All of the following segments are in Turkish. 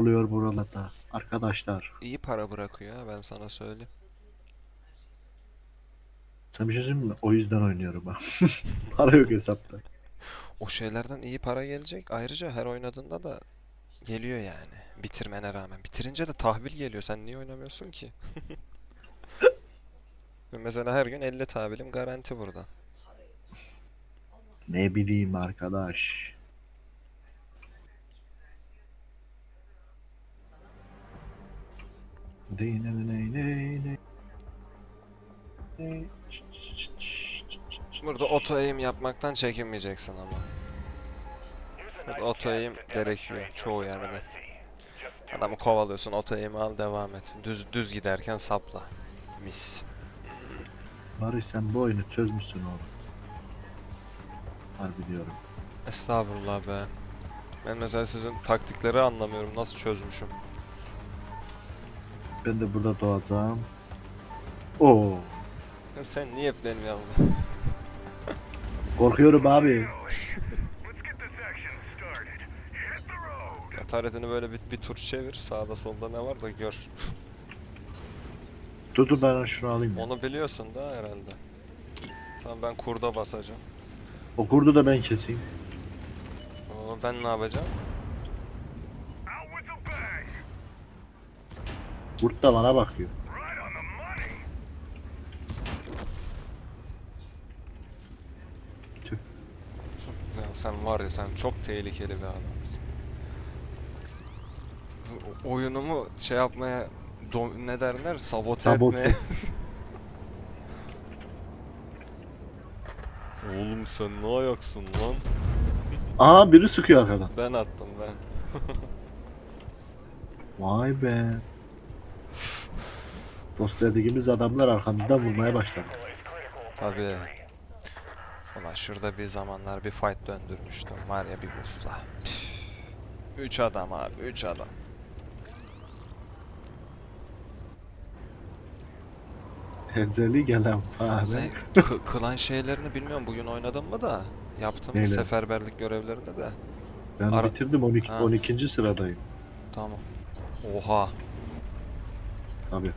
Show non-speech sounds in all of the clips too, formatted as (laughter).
oluyor buralarda arkadaşlar. İyi para bırakıyor ha ben sana söyleyeyim. Sen bir şey söyleyeyim mi? O yüzden oynuyorum ha. (laughs) Para yok hesapta. O şeylerden iyi para gelecek. Ayrıca her oynadığında da geliyor yani. Bitirmene rağmen. Bitirince de tahvil geliyor. Sen niye oynamıyorsun ki? (laughs) Ben Mesela her gün 50 tahvilim garanti burada. Ne bileyim arkadaş. Dey ne ne ne ne ne. Burada auto aim yapmaktan çekinmeyeceksin ama. Burada auto aim gerekiyor çoğu yerde. Adamı kovalıyorsun auto aim'i al devam et. Düz düz giderken sapla. Mis. Barış sen bu oyunu çözmüşsün oğlum. Harbi diyorum. Estağfurullah be. Ben mesela sizin taktikleri anlamıyorum. Nasıl çözmüşüm? Ben de burada doğacağım. Oo, Sen niye hep benim yanımda? korkuyorum abi. Taretini böyle bir, bir tur çevir. Sağda solda ne var da gör. Dur dur ben şunu alayım. ya. Onu biliyorsun da herhalde. Tamam ben kurda basacağım. O kurdu da ben keseyim. Oo, ben ne yapacağım? Kurt da bana bakıyor. Tüh. Ya sen var ya sen çok tehlikeli bir adamsın. O- Oyunumu şey yapmaya do- ne derler sabote, Sabote. etmeye. (laughs) Oğlum sen ne ayaksın lan? Aa biri sıkıyor arkadan. Ben attım ben. (laughs) Vay be. Dost dediğimiz adamlar arkamızdan vurmaya başladı. Tabii. Ulan şurada bir zamanlar bir fight döndürmüştüm. Var ya bir. Püf. Üç adam abi, üç adam. Enzeli gelen fare. Kılan şeylerini bilmiyorum bugün oynadın mı da. Yaptım Neyle? seferberlik görevlerinde de. Ben Ara- bitirdim 12, Ha. 12. sıradayım. Tamam. Oha. Tabii.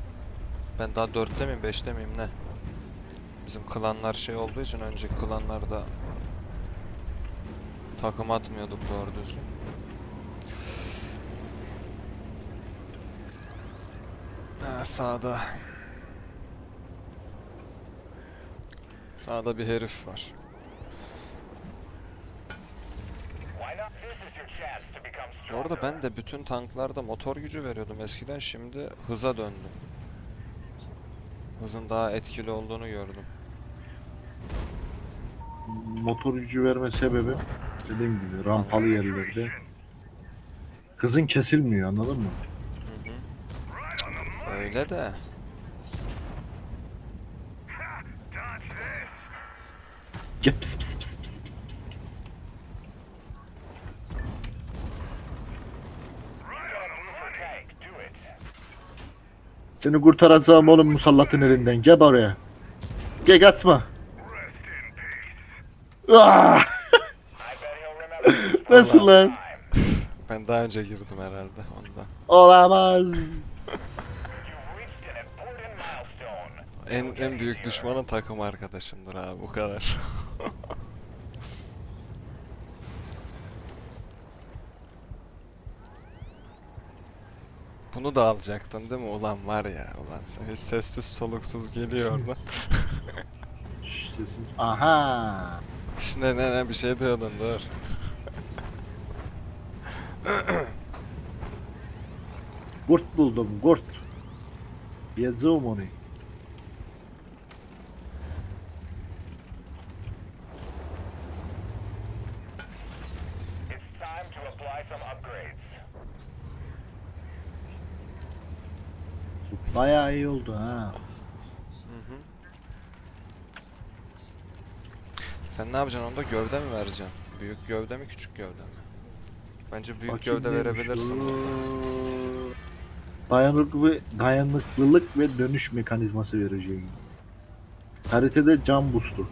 Ben daha dörtte miyim, beşte miyim ne? Bizim klanlar şey olduğu için önceki klanlarda takım atmıyorduk doğru düzgün. Ha, sağda. Sağda bir herif var. Bu arada ben de bütün tanklarda motor gücü veriyordum eskiden şimdi hıza döndüm. Hızın daha etkili olduğunu gördüm. Motor gücü verme sebebi dediğim gibi rampalı yerlerde hızın kesilmiyor anladın mı? Hı hı. Öyle de. Gel pis pis Seni kurtaracağım oğlum musallatın elinden. Gel oraya. Gel kaçma. Ah! (laughs) Nasıl lan? Ben daha önce girdim herhalde ondan. Olamaz. En en büyük düşmanın takım arkadaşındır abi bu kadar. (laughs) Bunu da alacaktın değil mi? Ulan var ya ulan sen hiç sessiz soluksuz geliyor oradan. Şşş, (laughs) sesin- Aha. ne ne ne bir şey diyordun dur. Kurt buldum kurt. Yiyeceğim onu. Bayağı iyi oldu ha. Hı hı. Sen ne yapacaksın onda gövde mi vereceksin? Büyük gövde mi küçük gövde mi? Bence büyük Bakayım gövde neymiş verebilirsin. Dayanıklı, dayanıklılık ve dönüş mekanizması vereceğim. Haritada cam boost'u.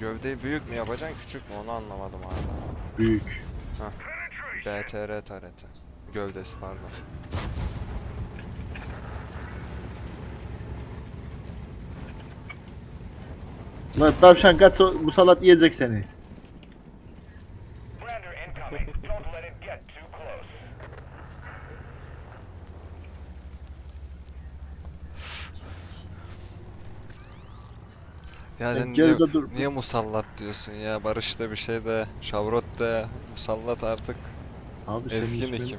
Gövdeyi büyük mü yapacaksın küçük mü onu anlamadım abi. Büyük. BTR tareti. Gövdesi pardon. Lan tavşan kaç o- musallat yiyecek seni. Brander incoming. Don't let it get too close. Ya Sen niye, geride dur. niye musallat diyorsun ya? Barış'ta bir şey de, Şavrot de, musallat artık Abi senin eski nikim.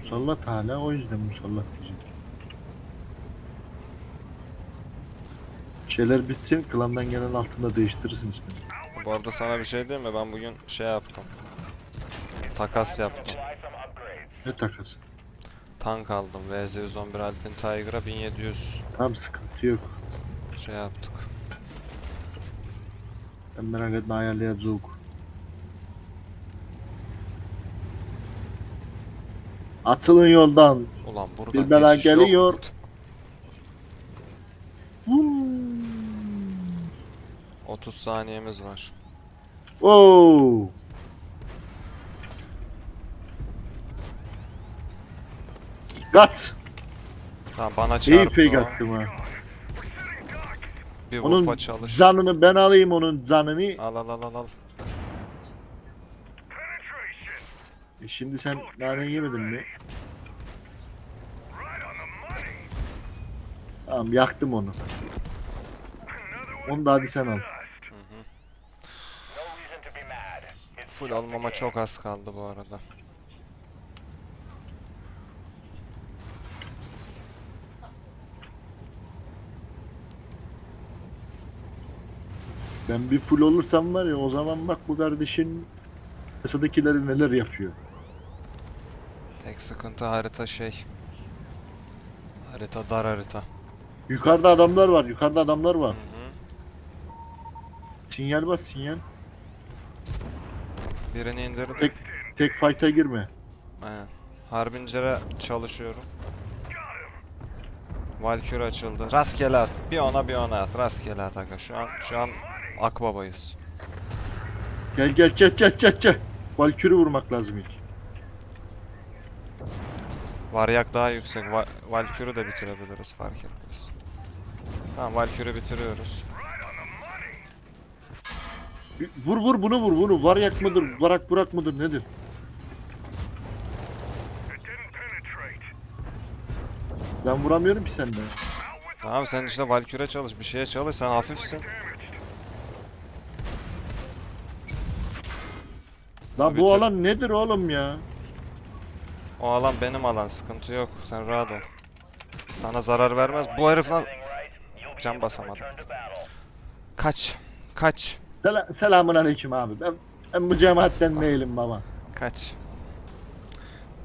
Musallat hala o yüzden musallat Şeyler bitsin klandan gelen altında değiştirirsin ismini. Bu arada sana bir şey diyeyim mi? Ben bugün şey yaptım. Takas yaptım. Ne takası? Tank aldım. VZ-111 Alpine Tiger'a 1700 Tamam sıkıntı yok. şey yaptık. Ben merak etme ayarlayacağız. Atılın yoldan. Ulan burada Bir bela geçiş yok. geliyor. 30 saniyemiz var. Oo. Gat. Tamam bana İyi çarptı fake o. attım ha. Bir Onun çalış. canını ben alayım onun canını. Al al al al al. E şimdi sen nane yemedin mi? Tamam yaktım onu. Onu da hadi sen al. Full almama çok az kaldı bu arada. Ben bir full olursam var ya o zaman bak bu kardeşin Kasadakileri neler yapıyor. Tek sıkıntı harita şey. Harita dar harita. Yukarıda adamlar var, yukarıda adamlar Hı var. hı. Sinyal bas sinyal. Birini indirdim. Tek tek fight'a girme. Aynen. Harbincere çalışıyorum. Valkyrie açıldı. Rastgele at. Bir ona bir ona at. Rastgele at aga. Şu an şu an Akbaba'yız. Gel gel gel gel gel gel. Valkürü vurmak lazım ilk. Varyak daha yüksek. Va Valkyrie de bitirebiliriz fark etmez. Tamam Valkyrie bitiriyoruz. Vur vur bunu vur bunu. Varyak mıdır, varak burak mıdır nedir? Ben vuramıyorum ki senden. Tamam sen işte Valkyrie çalış. Bir şeye çalış. Sen hafifsin. Lan bu alan nedir oğlum ya? O alan benim alan. Sıkıntı yok. Sen rahat ol. Sana zarar vermez. Bu herif lan... Can basamadım. Kaç. Kaç. Sela selamun aleyküm abi. Ben, ben bu cemaatten değilim baba. Kaç.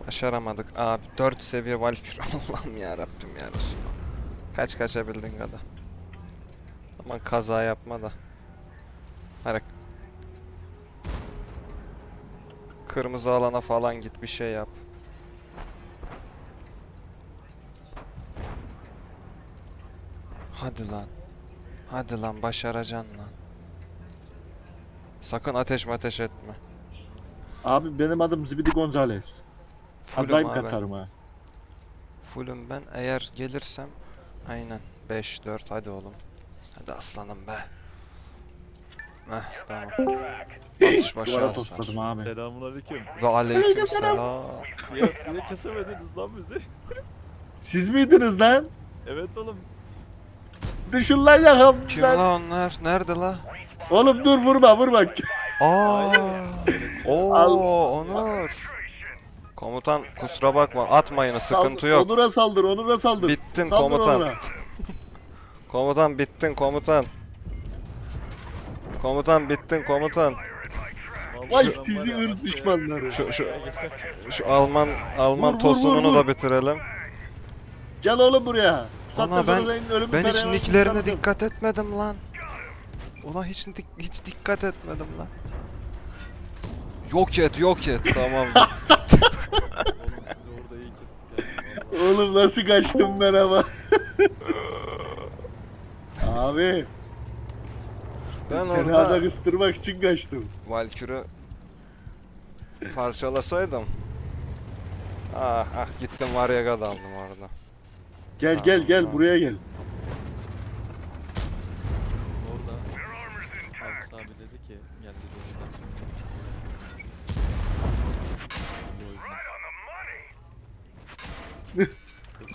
Başaramadık abi. 4 seviye Valkyrie. (laughs) Allah'ım ya Rabbim ya Resulallah. Kaç kaçabildin kadar. Aman kaza yapma da. Hadi. Kırmızı alana falan git bir şey yap. Hadi lan. Hadi lan başaracaksın lan. Sakın ateş ateş etme. Abi benim adım Zibidi Gonzales. Acayip abi. kaçarım ha. Fullüm ben. Eğer gelirsem aynen 5 4 hadi oğlum. Hadi aslanım be. Heh tamam. Atış başı Duvara tosladım abi. Selamünaleyküm. Ve aleyküm selam. Ya yine kesemediniz lan bizi. Siz miydiniz lan? Evet oğlum. Düşün lan yakamdan. Kim la onlar? Nerede la? Oğlum dur vurma vurma. Aa! (laughs) Oo, Al. Onur. Komutan kusura bakma atmayın sıkıntı Saldır, yok. Onur'a saldır, Onur'a saldır. Bittin Saldır komutan. Onur'a. (laughs) Komutan bittin komutan. Komutan bittin komutan. Vay sizi ırk düşmanları. Şu şu şu Alman Alman Vur, vur, tosununu vur, da vur. bitirelim. Gel oğlum buraya. Ana ben- Ben hiç nicklerine dikkat etmedim lan. Ulan hiç hiç dikkat etmedim lan. Yok et, yok et. (laughs) Tamam. Oğlum sizi orada iyi kestik ya. Vallahi. Oğlum nasıl kaçtım ben ama. Abi. ben Tenada orada kıstırmak için kaçtım. Valkür'ü parçalasaydım Ah ah gittim var ya daldım orada. Gel gel gel buraya gel.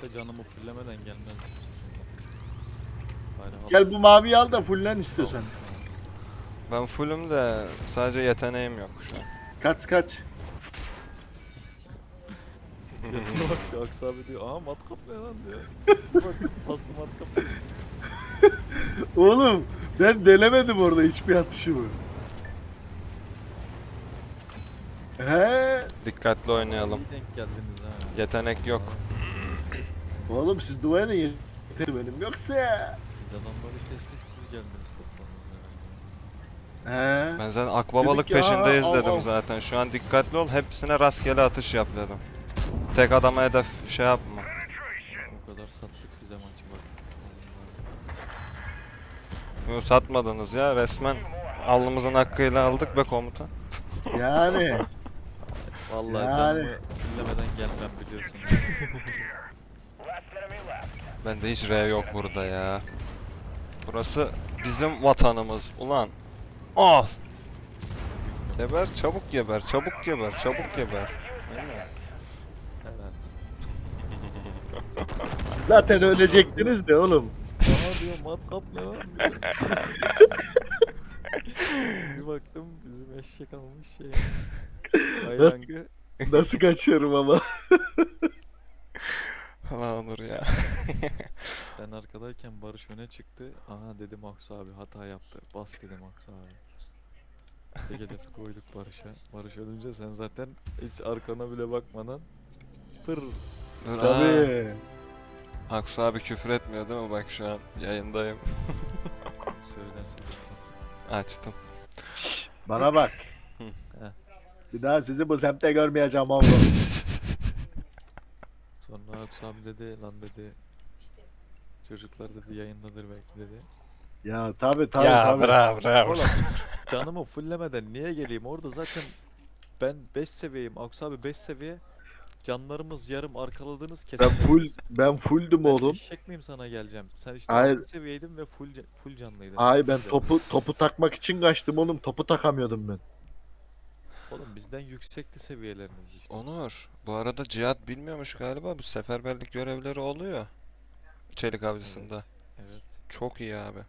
Yoksa canımı fullemeden gelmez. Gel bu maviyi al da fullen istiyorsan. Ben fullüm de sadece yeteneğim yok şu an. Kaç kaç. Bak ya Aksa abi diyor. Aa matkap ne lan diyor. Bak paslı matkap. Oğlum ben denemedim orada hiçbir atışımı. He? Dikkatli oynayalım. İyi denk geldiniz ha. Yetenek yok. Oğlum siz duayla yeter benim yoksa. Biz adamları kestik siz geldiniz toplandınız herhalde. He? Ben zaten akbabalık Dedik ya, peşindeyiz al, dedim zaten. Şu an dikkatli ol. Hepsine rastgele atış yap dedim. Tek adama hedef şey yapma. O kadar sattık size maçı bak. Yo, satmadınız ya resmen. Alnımızın hakkıyla aldık be komutan. (laughs) Yani. Vallahi Yani. canımı fullemeden gelmem biliyorsun. (laughs) Bende hiç R yok burada ya. Burası bizim vatanımız ulan. Al. Geber çabuk geber çabuk geber çabuk geber. Aynen. Zaten ölecektiniz de oğlum. Aa diyor matkap ne lan. Bir baktım bizim eşek almış şey. Ayrangı. Nasıl kaçıyorum ama. (laughs) Lan Onur ya. (laughs) Sen arkadayken Barış öne çıktı. Aha dedim Aksu abi hata yaptı. Bas dedim Aksu abi. Tek koyduk Barış'a. Barış ölünce sen zaten hiç arkana bile bakmadan pır Dur, aa. Tabii. Aksu abi küfür etmiyor değil mi? Bak şu an yayındayım. (laughs) söylersin. Açtım. Bana bak. Heh. Bir daha sizi bu semtte görmeyeceğim oğlum. Abi dedi lan dedi. Çocuklar dedi yayındadır belki dedi. ya tabi tabi ya tabi. bravo bravo. Oğlum (laughs) canımı fullemeden niye geleyim? Orada zaten ben 5 seviyeyim. Aksu abi 5 seviye. Canlarımız yarım arkaladınız Ben kesemediniz. full ben fulldüm Ben oğlum. eşek miyim sana geleceğim? Sen işte Hayır. 6 seviyeydin ve full ca- full canlıydın. Ay ben topu topu takmak için kaçtım oğlum. Topu takamıyordum ben. Oğlum bizden yüksekti seviyeleriniz işte. Onur, bu arada Cihat bilmiyormuş galiba bu seferberlik görevleri oluyor. Çelik avcısında. Evet. Çok iyi abi.